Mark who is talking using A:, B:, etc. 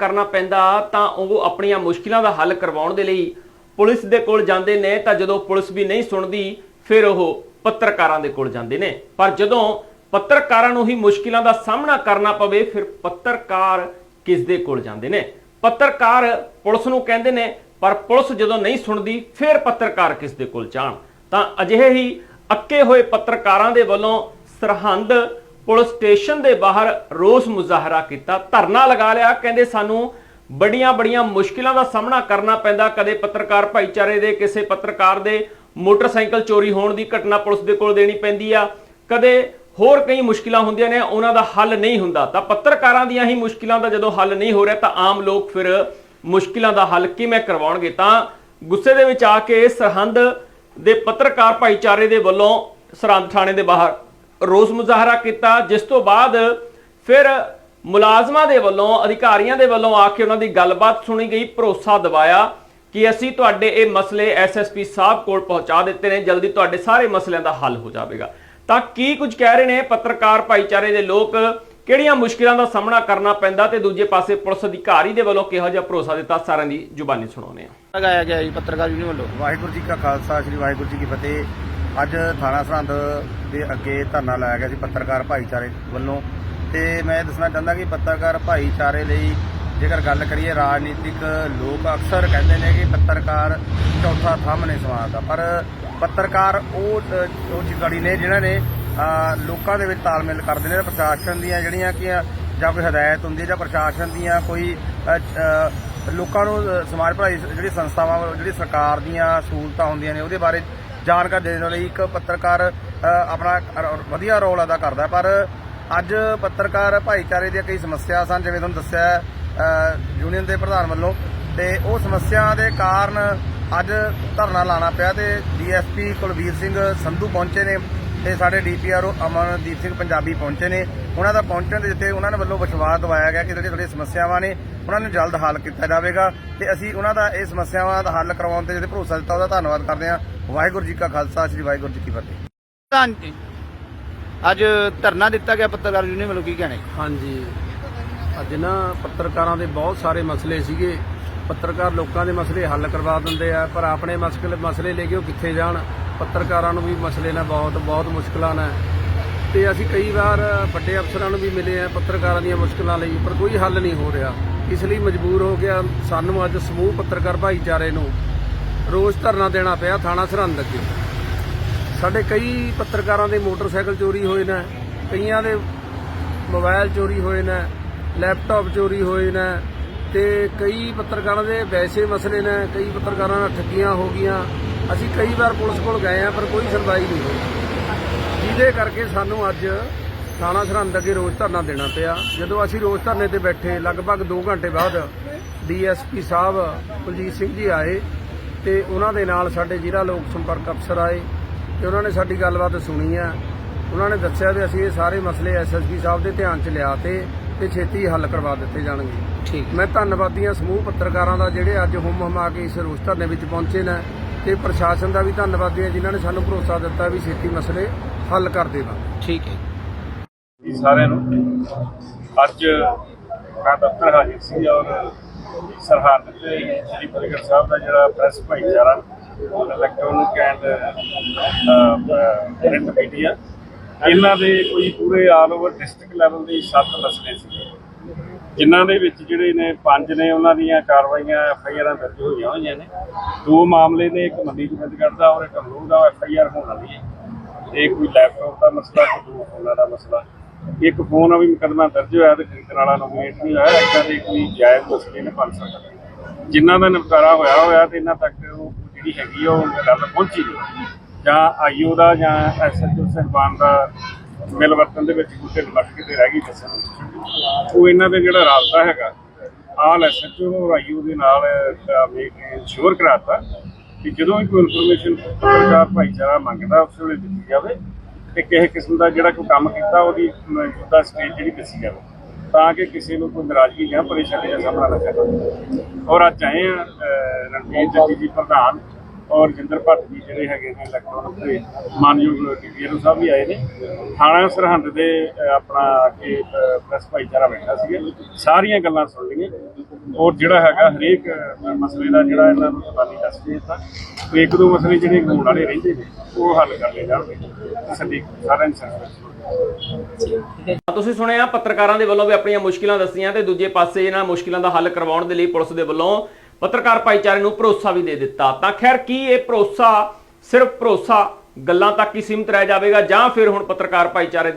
A: ਕਰਨਾ ਪੈਂਦਾ ਤਾਂ ਉਹ ਆਪਣੀਆਂ ਮੁਸ਼ਕਿਲਾਂ ਦਾ ਹੱਲ ਕਰਵਾਉਣ ਦੇ ਲਈ ਪੁਲਿਸ ਦੇ ਕੋਲ ਜਾਂਦੇ ਨੇ ਤਾਂ ਜਦੋਂ ਪੁਲਿਸ ਵੀ ਨਹੀਂ ਸੁਣਦੀ, ਫਿਰ ਉਹ ਪੱਤਰਕਾਰਾਂ ਦੇ ਕੋਲ ਜਾਂਦੇ ਨੇ। ਪਰ ਜਦੋਂ ਪੱਤਰਕਾਰਾਂ ਨੂੰ ਹੀ ਮੁਸ਼ਕਿਲਾਂ ਦਾ ਸਾਹਮਣਾ ਕਰਨਾ ਪਵੇ, ਫਿਰ ਪੱਤਰਕਾਰ ਕਿਸ ਦੇ ਕੋਲ ਜਾਂਦੇ ਨੇ? ਪੱਤਰਕਾਰ ਪੁਲਿਸ ਨੂੰ ਕਹਿੰਦੇ ਨੇ, ਪਰ ਪੁਲਿਸ ਜਦੋਂ ਨਹੀਂ ਸੁਣਦੀ, ਫਿਰ ਪੱਤਰਕਾਰ ਕਿਸ ਦੇ ਕੋਲ ਜਾਣ? ਤਾਂ ਅਜਿਹੇ ਹੀ ਅੱਕੇ ਹੋਏ ਪੱਤਰਕਾਰਾਂ ਦੇ ਵੱਲੋਂ ਸਰਹੰਦ ਪੁਲਿਸ ਸਟੇਸ਼ਨ ਦੇ ਬਾਹਰ ਰੋਸ ਮੁਜ਼ਾਹਰਾ ਕੀਤਾ, ਧਰਨਾ ਲਗਾ ਲਿਆ, ਕਹਿੰਦੇ ਸਾਨੂੰ ਬੜੀਆਂ ਬੜੀਆਂ ਮੁਸ਼ਕਿਲਾਂ ਦਾ ਸਾਹਮਣਾ ਕਰਨਾ ਪੈਂਦਾ, ਕਦੇ ਪੱਤਰਕਾਰ ਭਾਈਚਾਰੇ ਦੇ, ਕਿਸੇ ਪੱਤਰਕਾਰ ਦੇ, ਮੋਟਰਸਾਈਕਲ ਚੋਰੀ ਹੋਣ ਦੀ ਘਟਨਾ ਪੁਲਿਸ ਦੇ ਕੋਲ ਦੇਣੀ ਪੈਂਦੀ ਆ, ਕਦੇ ਹੋਰ ਕਈ ਮੁਸ਼ਕਿਲਾਂ ਹੁੰਦੀਆਂ ਨੇ, ਉਹਨਾਂ ਦਾ ਹੱਲ ਨਹੀਂ ਹੁੰਦਾ। ਤਾਂ ਪੱਤਰਕਾਰਾਂ ਦੀਆਂ ਹੀ ਮੁਸ਼ਕਿਲਾਂ ਦਾ ਜਦੋਂ ਹੱਲ ਨਹੀਂ ਹੋ ਰਿਹਾ, ਤਾਂ ਆਮ ਲੋਕ ਫਿਰ ਮੁਸ਼ਕਿਲਾਂ ਦਾ ਹੱਲ ਕਿਵੇਂ ਕਰਵਾਉਣਗੇ? ਤਾਂ ਗੁੱਸੇ ਦੇ ਵਿੱਚ ਆ ਕੇ ਸਰਹੰਦ ਦੇ ਪੱਤਰਕਾਰ ਭਾਈਚਾਰੇ ਦੇ ਵੱਲੋਂ ਸਰਹੰਦ ਥਾਣੇ ਦੇ ਬਾਹਰ ਰੋਸ ਮੁਜ਼ਾਹਰਾ ਕੀਤਾ ਜਿਸ ਤੋਂ ਬਾਅਦ ਫਿਰ ਮੁਲਾਜ਼ਮਾਂ ਦੇ ਵੱਲੋਂ ਅਧਿਕਾਰੀਆਂ ਦੇ ਵੱਲੋਂ ਆ ਕੇ ਉਹਨਾਂ ਦੀ ਗੱਲਬਾਤ ਸੁਣੀ ਗਈ ਭਰੋਸਾ ਦਿਵਾਇਆ ਕਿ ਅਸੀਂ ਤੁਹਾਡੇ ਇਹ ਮਸਲੇ ਐਸਐਸਪੀ ਸਾਹਿਬ ਕੋਲ ਪਹੁੰਚਾ ਦਿੱਤੇ ਨੇ ਜਲਦੀ ਤੁਹਾਡੇ ਸਾਰੇ ਮਸਲਿਆਂ ਦਾ ਹੱਲ ਹੋ ਜਾਵੇਗਾ। ਤਾਂ ਕੀ ਕੁਝ ਕਹਿ ਰਹੇ ਨੇ ਪੱਤਰਕਾਰ ਭਾਈਚਾਰੇ ਦੇ ਲੋਕ? ਕਿਹੜੀਆਂ ਮੁਸ਼ਕਿਲਾਂ ਦਾ ਸਾਹਮਣਾ ਕਰਨਾ ਪੈਂਦਾ? ਤੇ ਦੂਜੇ ਪਾਸੇ ਪੁਲਿਸ ਅਧਿਕਾਰੀ ਦੇ ਵੱਲੋਂ ਕਿਹੋ ਜਿਹਾ ਭਰੋਸਾ ਦਿੱਤਾ? ਸਾਰਿਆਂ ਦੀ ਜ਼ੁਬਾਨੀ ਸੁਣਾਉਂਦੇ ਆ
B: ਲਗਾਇਆ ਗਿਆ ਜੀ ਪੱਤਰਕਾਰ ਯੂਨੀਅਨ ਵੱਲੋਂ।
C: ਵਾਹਿਗੁਰੂ ਜੀ ਕਾ ਖਾਲਸਾ ਸ੍ਰੀ ਵਾਹਿਗੁਰੂ ਜੀ ਕੀ ਫਤਿਹ। ਅੱਜ ਥਾਣਾ ਸਰਹੰਦ ਦੇ ਅੱਗੇ ਧਰਨਾ ਲਾਇਆ ਗਿਆ ਸੀ ਪੱਤਰਕਾਰ ਭਾਈਚਾਰੇ ਵੱਲੋਂ। ਤੇ ਮੈਂ ਦੱਸਣਾ ਚਾਹੁੰਦਾ ਕਿ ਪੱਤਰਕਾਰ ਭਾਈਚਾਰੇ ਲਈ ਜੇਕਰ ਗੱਲ ਕਰੀਏ ਰਾਜਨੀਤਿਕ ਲੋਕ ਅਕਸਰ ਕਹਿੰਦੇ ਨੇ ਕਿ ਪੱਤਰਕਾਰ ਚੌਥਾ ਥੰਮ ਨੇ ਸਮਾਜ ਦਾ। ਪਰ ਪੱਤਰਕਾਰ ਉਹ ਅ, ਉਹ ਚਿਗੜੀ ਨੇ ਜਿਨ੍ਹਾਂ ਨੇ ਲੋਕਾਂ ਦੇ ਵਿੱਚ ਤਾਲਮੇਲ ਕਰਦੇ ਨੇ ਪ੍ਰਸ਼ਾਸਨ ਦੀਆਂ ਜਿਹੜੀਆਂ ਕਿ ਜਾਂ ਕੋਈ ਹਦਾਇਤ ਹੁੰਦੀ ਹੈ ਜਾਂ ਪ੍ਰਸ਼ਾਸਨ ਦੀਆਂ ਕੋਈ ਲੋਕਾਂ ਨੂੰ ਸਮਾਜ ਭਲਾਈ ਜਿਹੜੀ ਸੰਸਥਾਵਾਂ ਵੱਲੋਂ ਜਿਹੜੀ ਸਰਕਾਰ ਦੀਆਂ ਸਹੂਲਤਾਂ ਹੁੰਦੀਆਂ ਨੇ ਉਹਦੇ ਬਾਰੇ ਜਾਣਕਾਰੀ ਦੇਣ ਲਈ ਇੱਕ ਪੱਤਰਕਾਰ ਆਪਣਾ ਵਧੀਆ ਰੋਲ ਅਦਾ ਕਰਦਾ ਪਰ ਅੱਜ ਪੱਤਰਕਾਰ ਭਾਈਚਾਰੇ ਦੀਆਂ ਕਈ ਸਮੱਸਿਆ ਸਨ, ਜਿਵੇਂ ਤੁਹਾਨੂੰ ਦੱਸਿਆ ਯੂਨੀਅਨ ਦੇ ਪ੍ਰਧਾਨ ਵੱਲੋਂ। ਤੇ ਉਹ ਸਮੱਸਿਆ ਦੇ ਕਾਰਨ ਅੱਜ ਧਰਨਾ ਲਾਣਾ ਪਿਆ ਤੇ ਡੀਐਸਪੀ ਕੁਲਵੀਰ ਸਿੰਘ ਸੰਧੂ ਪਹੁੰਚੇ ਨੇ ਤੇ ਸਾਡੇ ਡੀਪੀਆਰ ਅਮਨਦੀਪ ਸਿੰਘ ਪੰਜਾਬੀ ਪਹੁੰਚੇ ਨੇ। ਉਹਨਾਂ ਦਾ ਪਹੁੰਚਣ ਦੇ ਉੱਤੇ ਉਹਨਾਂ ਨੇ ਵੱਲੋਂ ਵਿਸ਼ਵਾਸ ਦਵਾਇਆ ਗਿਆ ਕਿ ਜਿਹੜੀ ਤੁਹਾਡੀਆਂ ਸਮੱਸਿਆਵਾਂ ਨੇ, ਉਹਨਾਂ ਨੂੰ ਜਲਦ ਹੱਲ ਕੀਤਾ ਜਾਵੇਗਾ। ਤੇ ਅਸੀਂ ਉਹਨਾਂ ਦਾ ਇਹ ਸਮੱਸਿਆਵਾਂ ਦਾ ਹੱਲ ਕਰਵਾਉਣ ਤੇ ਜਿਹੜੇ ਭਰੋਸਾ ਦਿੱਤਾ ਉਹਦਾ ਧੰਨਵਾਦ ਕਰਦੇ ਹਾਂ। ਵਾਹਿਗੁਰੂ ਜੀ ਕਾ ਖਾਲਸਾ ਸ੍ਰੀ ਵਾਹਿਗੁਰੂ ਜੀ ਕੀ ਫਤਿਹ।
B: ਪ੍ਰਧਾਨ ਜੀ ਅੱਜ ਧਰਨਾ ਦਿੱਤਾ ਗਿਆ ਪੱਤਰਕਾਰ ਯੂਨੀਅਨ ਵੱਲੋਂ ਕੀ ਕਹਿਣਾ ਜੀ?
D: ਹਾਂਜੀ। ਅੱਜ ਨਾ ਪੱਤਰਕਾਰਾਂ ਦੇ ਬਹੁਤ ਸਾਰੇ ਮਸਲੇ ਸੀਗੇ। ਪੱਤਰਕਾਰ ਲੋਕਾਂ ਦੇ ਮਸਲੇ ਹੱਲ ਕਰਵਾ ਦਿੰਦੇ ਆ ਪਰ ਆਪਣੇ ਮਸਲੇ ਮਸਲੇ ਲੈ ਕੇ ਉਹ ਕਿੱਥੇ ਜਾਣ? ਪੱਤਰਕਾਰਾਂ ਨੂੰ ਵੀ ਮਸਲੇ ਨੇ ਬਹੁਤ ਬਹੁਤ ਮੁਸ਼ਕਲਾਂ ਨੇ। ਤੇ ਅਸੀਂ ਕਈ ਵਾਰ ਵੱਡੇ ਅਫਸਰਾਂ ਨੂੰ ਵੀ ਮਿਲੇ ਆ ਪੱਤਰਕਾਰਾਂ ਦੀਆਂ ਮੁਸ਼ਕਲਾਂ ਲਈ ਪਰ ਕੋਈ ਹੱਲ ਨਹੀਂ ਹੋ ਰਿਹਾ। ਇਸ ਲਈ ਮਜਬੂਰ ਹੋ ਗਿਆ ਸਾਨੂੰ ਅੱਜ ਸਮੂਹ ਪੱਤਰਕਾਰ ਭਾਈਚਾਰੇ ਨੂੰ। ਰੋਜ਼ ਧਰਨਾ ਦੇਣਾ ਪਿਆ ਥਾਣਾ ਸਰਹੰਦ ਅੱਗੇ। ਸਾਡੇ ਕਈ ਪੱਤਰਕਾਰਾਂ ਦੇ ਮੋਟਰਸਾਈਕਲ ਚੋਰੀ ਹੋਏ ਨੇ, ਕਈਆਂ ਦੇ ਮੋਬਾਈਲ ਚੋਰੀ ਹੋਏ ਨੇ, ਲੈਪਟਾਪ ਚੋਰੀ ਹੋਏ ਨੇ ਤੇ ਕਈ ਪੱਤਰਕਾਰਾਂ ਦੇ ਵੈਸੇ ਮਸਲੇ ਨੇ, ਕਈ ਪੱਤਰਕਾਰਾਂ ਨਾਲ ਠੱਗੀਆਂ ਹੋ ਗਈਆਂ। ਅਸੀਂ ਕਈ ਵਾਰ ਪੁਲਿਸ ਕੋਲ ਗਏ ਆ ਪਰ ਕੋਈ ਸੁਣਵਾਈ ਨਹੀਂ ਹੋਈ। ਜਿਹਦੇ ਕਰਕੇ ਸਾਨੂੰ ਅੱਜ ਥਾਣਾ ਸਰਹੰਦ ਅੱਗੇ ਰੋਜ਼ ਧਰਨਾ ਦੇਣਾ ਪਿਆ। ਜਦੋਂ ਅਸੀਂ ਰੋਜ਼ ਧਰਨੇ ਤੇ ਬੈਠੇ, ਲਗਭਗ 2 ਘੰਟੇ ਬਾਅਦ ਡੀਐਸਪੀ ਸਾਹਿਬ ਕੁਲਜੀਤ ਸਿੰਘ ਜੀ ਆਏ। ਤੇ ਉਹਨਾਂ ਦੇ ਨਾਲ ਸਾਡੇ ਜ਼ਿਲ੍ਹਾ ਲੋਕ ਸੰਪਰਕ ਅਫਸਰ ਆਏ ਤੇ ਉਹਨਾਂ ਨੇ ਸਾਡੀ ਗੱਲਬਾਤ ਸੁਣੀ ਆ। ਉਹਨਾਂ ਨੇ ਦੱਸਿਆ ਵੀ ਅਸੀਂ ਇਹ ਸਾਰੇ ਮਸਲੇ ਐਸਐਸਪੀ ਸਾਹਿਬ ਦੇ ਧਿਆਨ 'ਚ ਲਿਆ ਤੇ ਤੇ ਛੇਤੀ ਹੱਲ ਕਰਵਾ ਦਿੱਤੇ ਜਾਣਗੇ।
B: ਠੀਕ।
D: ਮੈਂ ਧੰਨਵਾਦੀਆਂ ਸਮੂਹ ਪੱਤਰਕਾਰਾਂ ਦਾ ਜਿਹੜੇ ਅੱਜ ਹੁਮ ਹਮਾ ਕੇ ਇਸ ਰੋਸ ਧਰਨੇ ਵਿੱਚ ਪਹੁੰਚੇ ਨੇ ਤੇ ਪ੍ਰਸ਼ਾਸਨ ਦਾ ਵੀ ਧੰਨਵਾਦੀ ਹਾਂ ਜਿਨ੍ਹਾਂ ਨੇ ਸਾਨੂੰ ਭਰੋਸਾ ਦਿੱਤਾ ਵੀ ਛੇਤੀ ਮਸਲੇ ਹੱਲ ਕਰ ਦੇਵਾਂਗੇ।
B: ਠੀਕ ਹੈ।
E: ਜੀ ਸਾਰਿਆਂ ਨੂੰ। ਅੱਜ ਮੈਂ ਦਫ਼ਤਰ ਹਾਜ਼ਰ ਸੀ ਔਰ ਸਰਹੰਦ ਤੇ ਸ਼੍ਰੀ ਫਤਿਹਗੜ੍ਹ ਸਾਹਿਬ ਦਾ ਜਿਹੜਾ ਪ੍ਰੈਸ ਭਾਈਚਾਰਾ ਇਲੈਕਟ੍ਰੋਨਿਕ ਐਂਡ ਪ੍ਰਿੰਟ ਮੀਡੀਆ ਇਹਨਾਂ ਦੇ ਕੋਈ ਪੂਰੇ ਆਲ ਓਵਰ ਡਿਸਟ੍ਰਿਕਟ ਲੈਵਲ ਦੇ ਸੱਤ ਮਸਲੇ ਸੀ। ਜਿਨ੍ਹਾਂ ਦੇ ਵਿੱਚ ਜਿਹੜੇ ਨੇ ਪੰਜ ਨੇ, ਉਹਨਾਂ ਦੀਆਂ ਕਾਰਵਾਈਆਂ ਐਫ ਆਈ ਆਰਾਂ ਦਰਜ ਹੋਈਆਂ ਹੋਈਆਂ ਨੇ। ਦੋ ਮਾਮਲੇ ਨੇ, ਇੱਕ ਮੰਡੀ ਗੋਬਿੰਦਗੜ੍ਹ ਦਾ ਔਰ ਇੱਕ ਅਮਰੂਦ ਦਾ ਐਫ ਆਈ ਆਰ ਹੋਣ ਵਾਲੀ ਹੈ। ਇਹ ਕੋਈ ਲੈਪਟਾਪ ਦਾ ਮਸਲਾ, ਕੋਈ ਦੋ ਫੋਨਾਂ ਦਾ ਮਸਲਾ। ਇੱਕ ਫੋਨ ਆ ਵੀ ਮੁਕੱਦਮਾ ਦਰਜ ਹੋਇਆ ਤੇ ਖਰੀਦਣ ਵਾਲਾ ਨੋਮੀਨੇਟ ਨਹੀਂ ਹੋਇਆ ਇਦਾਂ ਦੇ ਕੋਈ ਜਾਇਜ਼ ਮਸਲੇ ਨੇ ਬਣ ਸਕਦੇ। ਜਿਨ੍ਹਾਂ ਦਾ ਨਿਪਟਾਰਾ ਹੋਇਆ ਹੋਇਆ ਤੇ ਇਹਨਾਂ ਤੱਕ ਉਹ ਜਿਹੜੀ ਹੈਗੀ ਉਹ ਗੱਲ ਪਹੁੰਚੀ ਨਹੀਂ। ਜਾਂ ਆਈਓ ਦਾ ਜਾਂ ਐਸਐਚਓ ਸਹਿਬਾਨ ਦਾ ਮਿਲ ਦੇ ਵਿੱਚ ਕੋਈ ਢਿੱਲ ਮੱਠ ਕਿਤੇ ਰਹਿ ਗਈ ਦੱਸਣ ਉਹ ਇਹਨਾਂ ਦੇ ਜਿਹੜਾ ਰਾਬਤਾ ਹੈਗਾ ਆਲ ਐਸਐਚਓ ਔਰ ਆਈਓ ਦੇ ਨਾਲ ਮੇਕ ਸ਼ੋਰ ਕਰਾਤਾ ਕਿ ਜਦੋਂ ਵੀ ਕੋਈ ਇਨਫੋਰਮੇਸ਼ਨ ਪੱਤਰਕਾਰ ਭਾਈਚਾਰਾ ਮੰਗਦਾ, ਉਸ ਵੇਲੇ ਦਿੱਤੀ ਜਾਵੇ। ਤੇ ਕਿਸੇ ਕਿਸਮ ਦਾ ਜਿਹੜਾ ਕੋਈ ਕੰਮ ਕੀਤਾ, ਉਹਦੀ ਮੌਜੂਦਾ ਸਟੇਜ ਜਿਹੜੀ ਦੱਸੀ ਜਾਵੇ। ਤਾਂ ਕਿ ਕਿਸੇ ਨੂੰ ਕੋਈ ਨਾਰਾਜ਼ਗੀ ਜਾਂ ਪਰੇਸ਼ਾਨੀ ਦਾ ਸਾਹਮਣਾ ਨਾ ਕਰਨਾ ਔਰ ਅੱਜ ਆਏ ਆ ਰਣਜੀਤ ਜੱਜੀ ਜੀ ਪ੍ਰਧਾਨ। ਔਰ ਜਿੰਦਰ ਭੱਟ ਜੀ ਜਿਹੜੇ ਹੈਗੇ ਨੇ ਇਲੈਕਟ੍ਰੋਨਿਕ ਦੇ ਮਾਨਯੋਗ ਡੀਪੀਆਰ ਸਾਹਿਬ ਵੀ ਆਏ ਨੇ। ਥਾਣਾ ਸਰਹੰਦ ਦੇ ਆਪਣਾ ਕਿ ਪ੍ਰੈਸ ਭਾਈਚਾਰਾ ਬੈਠਾ ਸੀਗਾ। ਸਾਰੀਆਂ ਗੱਲਾਂ ਸੁਣ ਲਈਆਂ। ਔਰ ਜਿਹੜਾ ਹੈਗਾ ਹਰੇਕ ਮਸਲੇ ਦਾ ਜਿਹੜਾ ਇਹਨਾਂ ਨੂੰ ਸਵਾਲੀ ਦੱਸ ਕੇ ਦਿੱਤਾ। ਇੱਕ ਦੋ ਮਸਲੇ ਜਿਹੜੇ ਹੋਣ ਵਾਲੇ ਰਹਿੰਦੇ ਨੇ, ਉਹ ਹੱਲ ਕਰ ਲਏ ਜਾਣਗੇ। ਸਾਡੀ ਸਾਰਿਆਂ ਦੀ ਸਰਕਾਰ
A: ਤੁਸੀਂ ਸੁਣਿਆ ਪੱਤਰਕਾਰਾਂ ਦੇ ਵੱਲੋਂ ਵੀ ਆਪਣੀਆਂ ਮੁਸ਼ਕਿਲਾਂ ਦੱਸੀਆਂ ਤੇ ਦੂਜੇ ਪਾਸੇ ਇਹਨਾਂ ਮੁਸ਼ਕਿਲਾਂ ਦਾ ਹੱਲ ਕਰਵਾਉਣ ਦੇ ਲਈ ਪੁਲਿਸ ਦੇ ਵੱਲੋਂ ਪੱਤਰਕਾਰ ਭਾਈਚਾਰੇ ਨੂੰ ਭਰੋਸਾ ਵੀ ਦੇ ਦਿੱਤਾ। ਤਾਂ ਖੈਰ ਕੀ ਇਹ ਭਰੋਸਾ ਸਿਰਫ ਭਰੋਸਾ ਗੱਲਾਂ ਤੱਕ ਹੀ ਸੀਮਿਤ ਰਹਿ ਜਾਵੇਗਾ ਜਾਂ ਫਿਰ ਹੁਣ ਪੱਤਰਕਾਰ ਭਾਈਚਾਰੇ ਦੇ